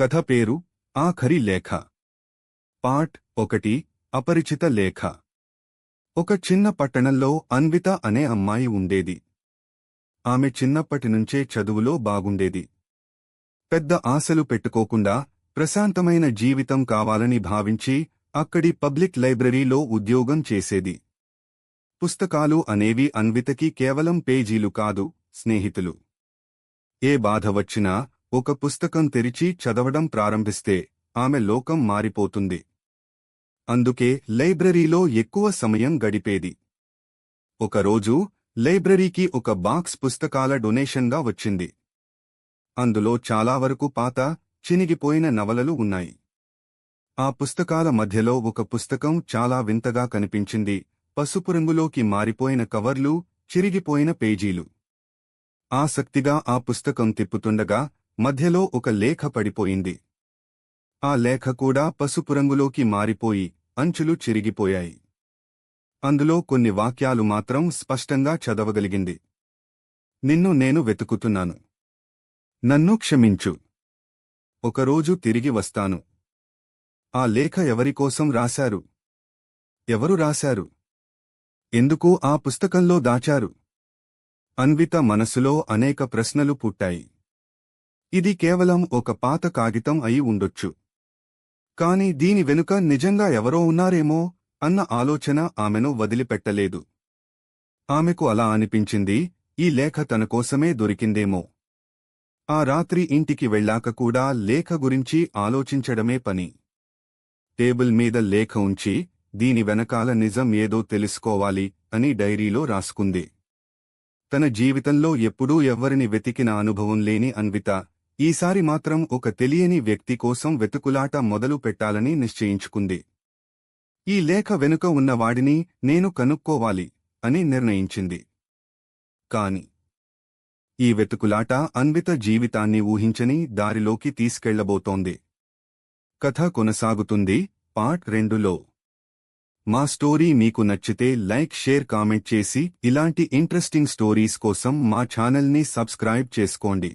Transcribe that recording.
కథ పేరు ఆఖరి లేఖ. పార్ట్ ఒకటి అపరిచిత లేఖ. ఒక చిన్న పట్టణంలో అన్విత అనే అమ్మాయి ఉండేది. ఆమె చిన్నప్పటి నుంచే చదువులో బాగుండేది. పెద్ద ఆశలు పెట్టుకోకుండా ప్రశాంతమైన జీవితం కావాలని భావించి అక్కడి పబ్లిక్ లైబ్రరీలో ఉద్యోగం చేసేది. పుస్తకాలు అనేవి అన్వితకి కేవలం పేజీలు కాదు స్నేహితులు. ఏ బాధ వచ్చినా ఒక పుస్తకం తెరిచి చదవడం ప్రారంభిస్తే ఆమె లోకం మారిపోతుంది. అందుకే లైబ్రరీలో ఎక్కువ సమయం గడిపేది. ఒకరోజు లైబ్రరీకి ఒక బాక్స్ పుస్తకాల డొనేషన్గా వచ్చింది. అందులో చాలా వరకు పాత చినిగిపోయిన నవలలు ఉన్నాయి. ఆ పుస్తకాల మధ్యలో ఒక పుస్తకం చాలా వింతగా కనిపించింది. పసుపు రంగులోకి మారిపోయిన కవర్లు చిరిగిపోయిన పేజీలు. ఆసక్తిగా ఆ పుస్తకం తిప్పుతుండగా మధ్యలో ఒక లేఖ పడిపోయింది. ఆ లేఖ కూడా పసుపు రంగులోకి మారిపోయి అంచులు చిరిగిపోయాయి. అందులో కొన్ని వాక్యాలు మాత్రం స్పష్టంగా చదవగలిగింది. నిన్ను నేను వెతుకుతున్నాను. నన్ను క్షమించు. ఒకరోజు తిరిగి వస్తాను. ఆ లేఖ ఎవరికోసం రాశారు? ఎవరు రాశారు? ఎందుకు ఆ పుస్తకంలో దాచారు? అన్విత మనసులో అనేక ప్రశ్నలు పుట్టాయి. ఇది కేవలం ఒక పాత కాగితం అయి ఉండొచ్చు. కాని దీని వెనుక నిజంగా ఎవరో ఉన్నారేమో అన్న ఆలోచన ఆమెను వదిలిపెట్టలేదు. ఆమెకు అలా అనిపించింది ఈ లేఖ తన కోసమే దొరికిందేమో. ఆ రాత్రి ఇంటికి వెళ్ళాక కూడా లేఖ గురించి ఆలోచించడమే పని. టేబుల్ మీద లేఖ ఉంచి దీని వెనకాల నిజం ఏదో తెలుసుకోవాలి అని డైరీలో రాసుకుంది. తన జీవితంలో ఎప్పుడూ ఎవ్వరిని వెతికిన అనుభవం లేని అన్విత ఈసారి మాత్రం ఒక తెలియని వ్యక్తి కోసం వెతుకులాట మొదలు పెట్టాలని నిశ్చయించుకుంది. ఈ లేఖ వెనుక ఉన్నవాడిని నేను కనుక్కోవాలి అని నిర్ణయించింది. కాని ఈ వెతుకులాట అన్విత జీవితాన్ని ఊహించని దారిలోకి తీసుకెళ్ళబోతోంది. కథ కొనసాగుతుంది పార్ట్ రెండులో. మా స్టోరీ మీకు నచ్చితే లైక్ షేర్ కామెంట్ చేసి ఇలాంటి ఇంట్రెస్టింగ్ స్టోరీస్ కోసం మా ఛానల్ని సబ్స్క్రైబ్ చేసుకోండి.